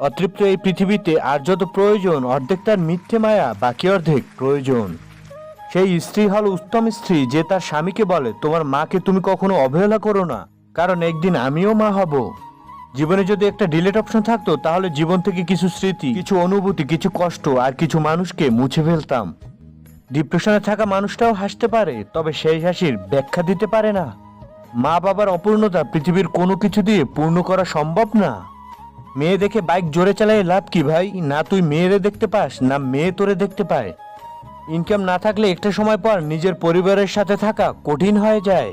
অতৃপ্ত এই পৃথিবীতে আর যত প্রয়োজন, অর্ধেক তার মিথ্যে মায়া, বাকি অর্ধেক প্রয়োজন। সেই স্ত্রী হল উত্তম স্ত্রী, যে তার স্বামীকে বলে, তোমার মাকে তুমি কখনো অবহেলা করো না, কারণ একদিন আমিও মা হব। জীবনে যদি একটা ডিলেট অপশন থাকতো, তাহলে জীবন থেকে কিছু স্মৃতি, কিছু অনুভূতি, কিছু কষ্ট আর কিছু মানুষকে মুছে ফেলতাম। ডিপ্রেশনে থাকা মানুষটাও হাসতে পারে, তবে সেই হাসির ব্যাখ্যা দিতে পারে না। মা বাবার অপূর্ণতা পৃথিবীর কোনো কিছু দিয়ে পূর্ণ করা সম্ভব না। মেয়ে দেখে বাইক জোরে চালাই লাভ কি ভাই? না তুই মেয়েরে দেখতে পাস, না মেয়ে তোরে দেখতে পায়। ইনকাম না থাকলে একটা সময় পর নিজের পরিবারের সাথে থাকা কঠিন হয়ে যায়।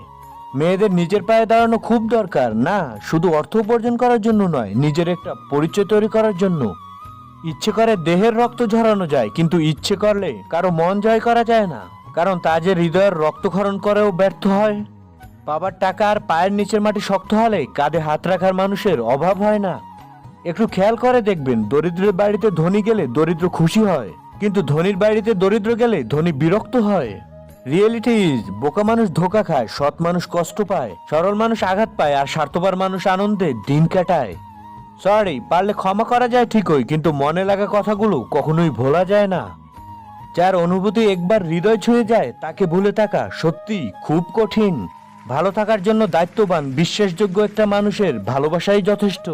মেয়েদের নিজের পায়ে দাঁড়ানো খুব দরকার, না, শুধু অর্থ উপার্জন করার জন্য নয়, নিজের একটা পরিচয় তৈরি করার জন্য। ইচ্ছে করে দেহের রক্ত ঝরানো যায়, কিন্তু ইচ্ছে করলে কারও মন জয় করা যায় না, কারণ তা যে হৃদয়ের রক্তক্ষরণ করেও ব্যর্থ হয়। বাবার টাকা আর পায়ের নিচের মাটি শক্ত হলে কাঁধে হাত রাখার মানুষের অভাব হয় না। একটু খেয়াল করে দেখবেন, দরিদ্রের বাড়িতে ধনী গেলে দরিদ্র খুশি হয়, কিন্তু ধনীর বাড়িতে দরিদ্র গেলে ধনী বিরক্ত হয়। রিয়েলিটি ইজ বোকা মানুষ ধোকা খায়, সৎ মানুষ কষ্ট পায়, সরল মানুষ আঘাত পায়, আর স্বার্থপর মানুষ আনন্দে দিন কাটায়। সরি পারলে ক্ষমা করা যায় ঠিকই, কিন্তু মনে লাগা কথাগুলো কখনোই ভোলা যায় না। যার অনুভূতি একবার হৃদয় ছুঁয়ে যায়, তাকে ভুলে থাকা সত্যি খুব কঠিন। ভালো থাকার জন্য দায়িত্ববান, বিশ্বাসযোগ্য একটা মানুষের ভালোবাসাই যথেষ্ট।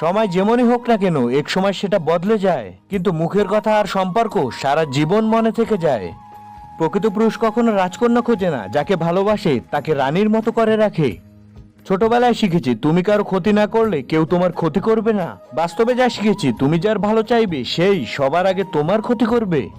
সময় যেমনই হোক না কেন, এক সময় সেটা বদলে যায়। কিন্তু মুখের কথা আর সম্পর্ক সারা জীবন মনে থেকে যায়। প্রকৃত পুরুষ কখনো রাজকন্যা খোঁজে না, যাকে ভালোবাসে, তাকে রানীর মতো করে রাখে। ছোটবেলায় শিখেছি, তুমি কারও ক্ষতি না করলে কেউ তোমার ক্ষতি করবে না। বাস্তবে যা শিখেছি, তুমি যার ভালো চাইবে, সেই সবার আগে তোমার ক্ষতি করবে।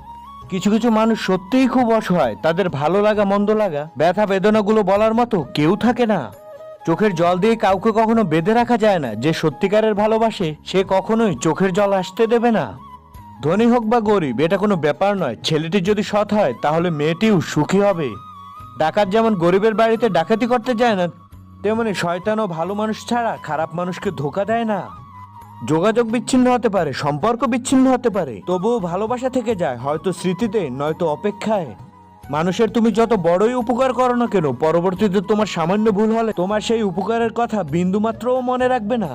কিছু কিছু মানুষ সত্যিই খুব অসহায়, তাদের ভালো লাগা, মন্দ লাগা ব্যথা বেদনাগুলো বলার মতো কেউ থাকে না। চোখের জল দিয়ে কাউকে কখনো বেঁধে রাখা যায় না। যে সত্যিকারের ভালোবাসে, সে কখনোই চোখের জল আসতে দেবে না। ধনী হোক বা গরিব, এটা কোনো ব্যাপার নয়। ছেলেটি যদি সৎ হয়, তাহলে মেয়েটিও সুখী হবে। ডাকাত যেমন গরিবের বাড়িতে ডাকাতি করতে যায় না, তেমনি শয়তানও ভালো মানুষ ছাড়া খারাপ মানুষকে ধোকা দেয় না। যোগাযোগ বিচ্ছিন্ন হতে পারে, সম্পর্ক বিচ্ছিন্ন হতে পারে। তবুও ভালোবাসা থেকে যায়, হয়তো স্মৃতিতে, নয়তো অপেক্ষায়। মানুষের তুমি যত বড়ই উপকার করো না কেন, পরবর্তীতে তোমার সামান্য ভুল হলে তোমার সেই উপকারের কথা বিন্দুমাত্রও মনে রাখবে না।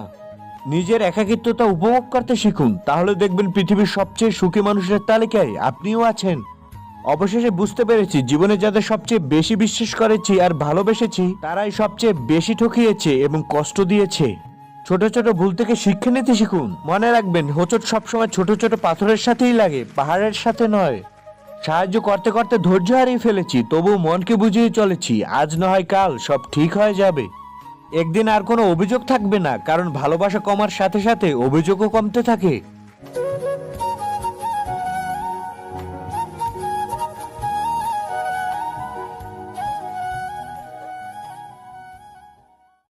নিজের একাকিত্বতা উপভোগ করতে শিখুন, তাহলে দেখবেন পৃথিবীর সবচেয়ে সুখী মানুষের তালিকায় আপনিও আছেন। অবশেষে বুঝতে পেরেছি, জীবনে যাদের সবচেয়ে বেশি বিশ্বাস করেছি আর ভালোবেসেছি, তারাই সবচেয়ে বেশি ঠকিয়েছে এবং কষ্ট দিয়েছে। ছোট ছোট ভুল থেকে শিক্ষা নিতে শিখুন। মনে রাখবেন, হোঁচট সবসময় ছোট ছোট পাথরের সাথেই লাগে, পাহাড়ের সাথে নয়। সাহায্য করতে করতে ধৈর্য হারিয়ে ফেলেছি তবু মনকে বুঝিয়ে চলেছি, আজ না হয় কাল সব ঠিক হয়ে যাবে। একদিন আর কোনো অভিযোগ থাকবে না, কারণ ভালোবাসা কমার সাথে সাথে অভিযোগও কমতে থাকে।